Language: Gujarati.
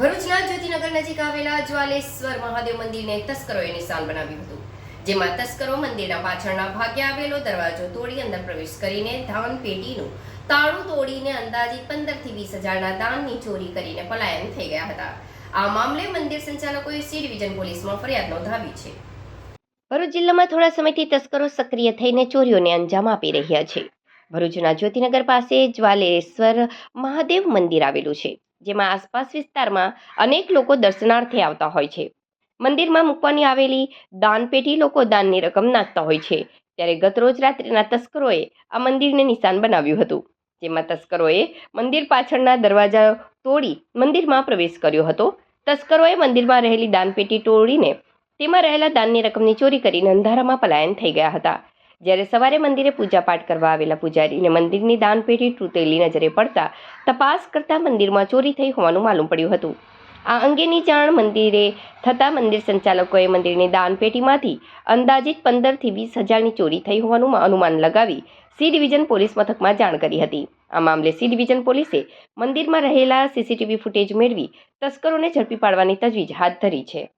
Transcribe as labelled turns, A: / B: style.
A: ભરૂચના જ્યોતિનગર નજીક આવેલા જ્વાલેશ્વર મહાદેવ મંદિરને તસ્કરોએ નિશાન બનાવ્યું હતું, જેમાં તસ્કરો મંદિરના પાછળના ભાગે આવેલો દરવાજો તોડી અંદર પ્રવેશ કરીને ધાન પેટીનું તાળું તોડીને અંદાજિત પંદરથી વીસ હજારના દાનની ચોરી કરીને પલાયન થઈ ગયા હતા. આ મામલે મંદિર સંચાલકોએ સી ડિવિઝન પોલીસમાં ફરિયાદ નોંધાવી છે. ભરૂચ જિલ્લામાં થોડા સમયથી તસ્કરો સક્રિય થઈને ચોરીઓને અંજામ આપી રહ્યા છે. ભરૂચના જ્યોતિનગર પાસે જ્વાલેશ્વર મહાદેવ મંદિર આવેલું છે. જેમાં આસપાસ વિસ્તારમાં અનેક લોકો દર્શનાર્થે આવતા હોય છે. મંદિરમાં મૂકવાની આવેલી દાનપેટી લોકો દાનની રકમ નાખતા હોય છે. ત્યારે ગતરોજ રાત્રિના તસ્કરોએ આ મંદિરને નિશાન બનાવ્યું હતું, જેમાં તસ્કરોએ મંદિર પાછળના દરવાજા તોડી મંદિરમાં પ્રવેશ કર્યો હતો. તસ્કરોએ મંદિરમાં રહેલી દાનપેટી તોડીને તેમાં રહેલા દાનની રકમની ચોરી કરીને અંધારામાં પલાયન થઈ ગયા હતા. જ્યારે સવારે મંદિરે પૂજાપાઠ કરવા આવેલા પૂજારીને મંદિરની દાનપેટી તૂટેલી નજરે પડતા તપાસ કરતા મંદિરમાં ચોરી થઈ હોવાનું માલુમ પડ્યું હતું. આ અંગેની જાણ મંદિરે થતાં મંદિર સંચાલકોએ મંદિરની દાનપેટીમાંથી અંદાજિત પંદરથી વીસ હજારની ચોરી થઈ હોવાનું અનુમાન લગાવી સી ડિવિઝન પોલીસ મથકમાં જાણ કરી હતી. આ મામલે સી ડિવિઝન પોલીસે મંદિરમાં રહેલા સીસીટીવી ફૂટેજ મેળવી તસ્કરોને ઝડપી પાડવાની તજવીજ હાથ ધરી છે.